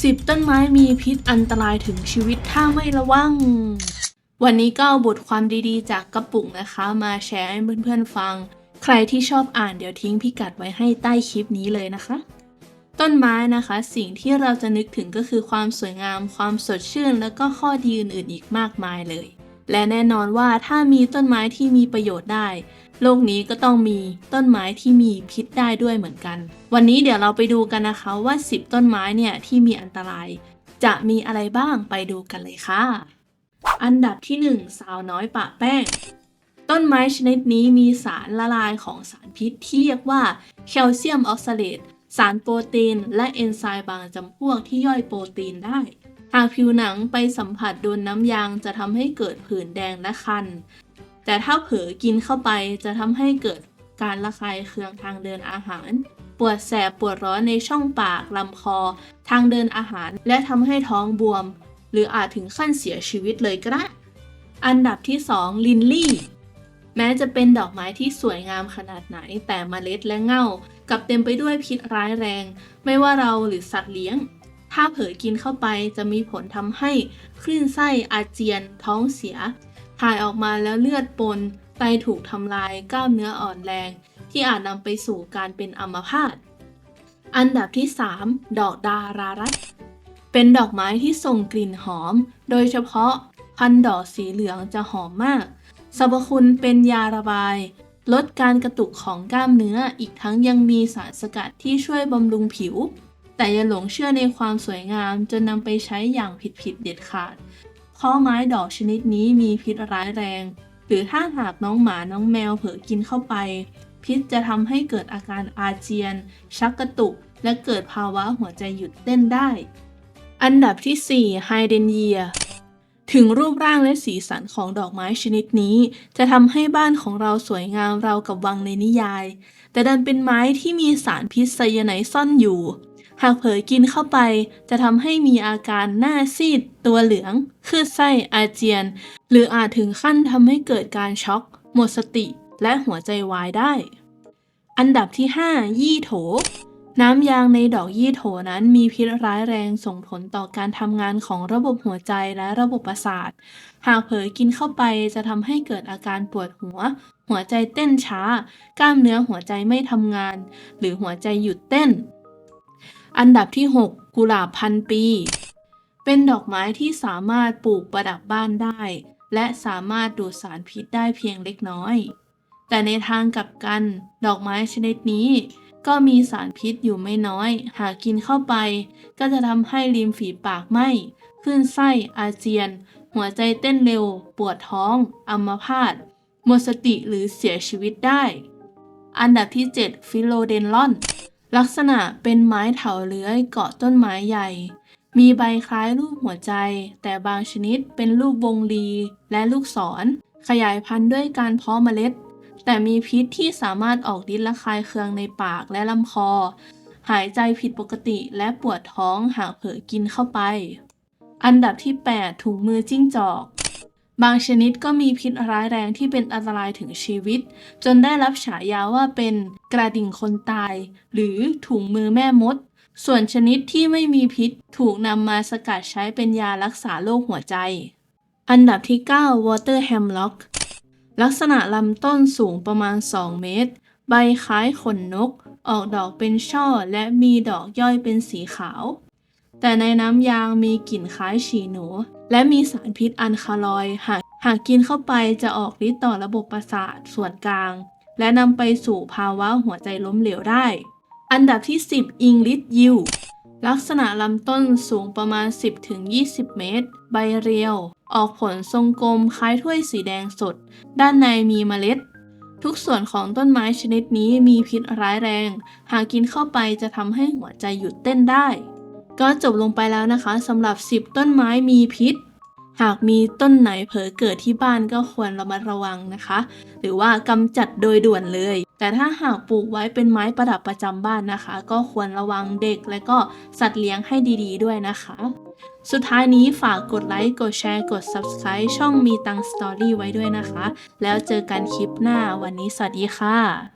10 ต้นไม้มีพิษอันตรายถึงชีวิตถ้าไม่ระวัง วันนี้ก็เอาบทความดีๆ จากกระปุกนะคะ มาแชร์ให้เพื่อนๆฟัง ใครที่ชอบอ่านเดี๋ยวทิ้งพิกัดไว้ให้ใต้คลิปนี้เลยนะคะ ต้นไม้นะคะ สิ่งที่เราจะนึกถึงก็คือความสวยงาม ความสดชื่น แล้วก็ข้อดีอื่นๆอีกมากมายเลย และแน่นอนว่าถ้ามีต้นไม้ที่มีประโยชน์ได้ โลกนี้ก็ต้องมีต้นไม้ที่มีพิษได้ด้วยเหมือนกัน วันนี้เดี๋ยวเราไปดูกันนะคะว่า 10 ต้นไม้เนี่ยที่มีอันตราย จะมีอะไรบ้างไปดูกันเลยค่ะ อันดับที่ 1 สาวน้อยปะแป้ง ต้นไม้ชนิดนี้มีสารละลายของสารพิษที่เรียกว่าแคลเซียมออกซาเลตสารโปรตีน และเอนไซม์บางจำพวกที่ย่อยโปรตีนได้หากผิวหนังไปสัมผัสโดนน้ำยางจะทำให้เกิดผื่นแดงและคัน แต่ถ้าเผลอกินเข้าไปจะทำให้เกิดการระคายเคืองทางเดินอาหาร ปวดแสบปวดร้อนในช่องปากลำคอ ทางเดินอาหาร และทำให้ท้องบวม หรืออาจถึงขั้นเสียชีวิตเลยก็ได้อันดับที่ 2 ลินลี่ แม้จะเป็นดอกไม้ที่สวยงามขนาดไหน แต่เมล็ดและเง่ากลับเต็มไปด้วยพิษร้ายแรง ไม่ว่าเราหรือสัตว์เลี้ยง ถ้าเผลอกินเข้าไปจะมีผลทำให้คลื่นไส้อาเจียน ท้องเสีย ถ่ายออกมาแล้วเลือดปน ไตถูกทำลาย กล้ามเนื้ออ่อนแรง ที่อาจนำไปสู่การเป็นอัมพาต อันดับที่ 3 ดอกดารารัตเป็นดอกไม้ที่ส่งกลิ่นหอม โดยเฉพาะพันดอกสีเหลืองจะหอมมาก สรรพคุณเป็นยาระบาย ลดการกระตุกของกล้ามเนื้อ อีกทั้งยังมีสารสกัดที่ช่วยบำรุงผิว แต่อย่าหลงเชื่อในความสวยงามจนนำไปใช้อย่างผิดๆเด็ดขาด เพราะไม้ดอกชนิดนี้มีพิษร้ายแรง หรือถ้าหากน้องหมาน้องแมวเผลอกินเข้าไป พิษจะทำให้เกิดอาการอาเจียน ชักกระตุก และเกิดภาวะหัวใจหยุดเต้นได้ อันดับที่ 4 ไฮเดนเยียถึงรูปร่างและสีสันของดอกไม้ชนิดนี้ จะทำให้บ้านของเราสวยงามราวกับวังในนิยาย แต่ดันเป็นไม้ที่มีสารพิษไซยาไนซ่อนอยู่ หากเผลอกินเข้าไป จะทำให้มีอาการหน้าซีด ตัวเหลืองคลืดไส้อาเจียน หรืออาจถึงขั้นทำให้เกิดการช็อก หมดสติ และหัวใจวายได้ อันดับที่ 5 ยี่โถ น้ำยางในดอกยี่โถนั้นมีพิษร้ายแรงส่งผลต่อการทำงานของระบบหัวใจและระบบประสาท หากเผลอกินเข้าไปจะทำให้เกิดอาการปวดหัว หัวใจเต้นช้า กล้ามเนื้อหัวใจไม่ทำงาน หรือหัวใจหยุดเต้น อันดับที่ 6 กุหลาบพันปี เป็นดอกไม้ที่สามารถปลูกประดับบ้านได้ และสามารถดูดสารพิษได้เพียงเล็กน้อย แต่ในทางกลับกัน ดอกไม้ชนิดนี้ ก็มีสารพิษอยู่ไม่น้อย หากกินเข้าไป ก็จะทำให้ริมฝีปากไหม้คลื่นไส้อาเจียน หัวใจเต้นเร็ว ปวดท้อง อัมพาตหมดสติหรือเสียชีวิตได้ อันดับที่ 7 ฟิโลเดนลอน ลักษณะเป็นไม้เถาเลื้อยเกาะต้นไม้ใหญ่ มีใบคล้ายรูปหัวใจ แต่บางชนิดเป็นรูปวงรีและลูกศร ขยายพันธุ์ด้วยการเพาะเมล็ด แต่มีพิษที่สามารถออกฤทธิ์ระคายเคืองในปากและลำคอ หายใจผิดปกติและปวดท้องหากเผลอกินเข้าไป อันดับที่ 8 ถุงมือจิ้งจอก บางชนิดก็มีพิษร้ายแรงที่เป็นอันตรายถึงชีวิต จนได้รับฉายาว่าเป็นกระดิ่งคนตาย หรือถุงมือแม่มด ส่วนชนิดที่ไม่มีพิษถูกนำมาสกัดใช้เป็นยารักษาโรคหัวใจ อันดับที่ 9 Water Hemlock ลักษณะลำต้นสูงประมาณ 2 เมตร ใบคล้ายขนนก ออกดอกเป็นช่อและมีดอกย่อยเป็นสีขาว แต่ในน้ำยางมีกลิ่นคล้ายฉี่หนู และมีสารพิษอันคาลอยด์หากหากกินเข้าไปจะออกฤทธิ์ต่อระบบประสาทส่วนกลาง และนำไปสู่ภาวะหัวใจล้มเหลวได้ อันดับที่ 10 อิงลิ h ยิวลักษณะลำต้นสูงประมาณ 10-20 เมตร ใบเรียว ออกผลทรงกลมคล้ายถ้วยสีแดงสด ด้านในมีเมล็ด ทุกส่วนของต้นไม้ชนิดนี้มีพิษร้ายแรง หากกินเข้าไปจะทำให้หัวใจหยุดเต้นได้ ก็จบลงไปแล้วนะคะสำหรับ 10 ต้นไม้มีพิษ หากมีต้นไหนเผลอเกิดที่บ้านก็ควรระมัดระวังนะคะ หรือว่ากำจัดโดยด่วนเลย แต่ถ้าหากปลูกไว้เป็นไม้ประดับประจำบ้านนะคะ ก็ควรระวังเด็กและก็สัตว์เลี้ยงให้ดี ๆ ด้วยนะคะ สุดท้ายนี้ฝากกดไลค์ กดแชร์ กด Subscribe ช่องมีตังสตอรี่ไว้ด้วยนะคะ แล้วเจอกันคลิปหน้าวันนี้สวัสดีค่ะ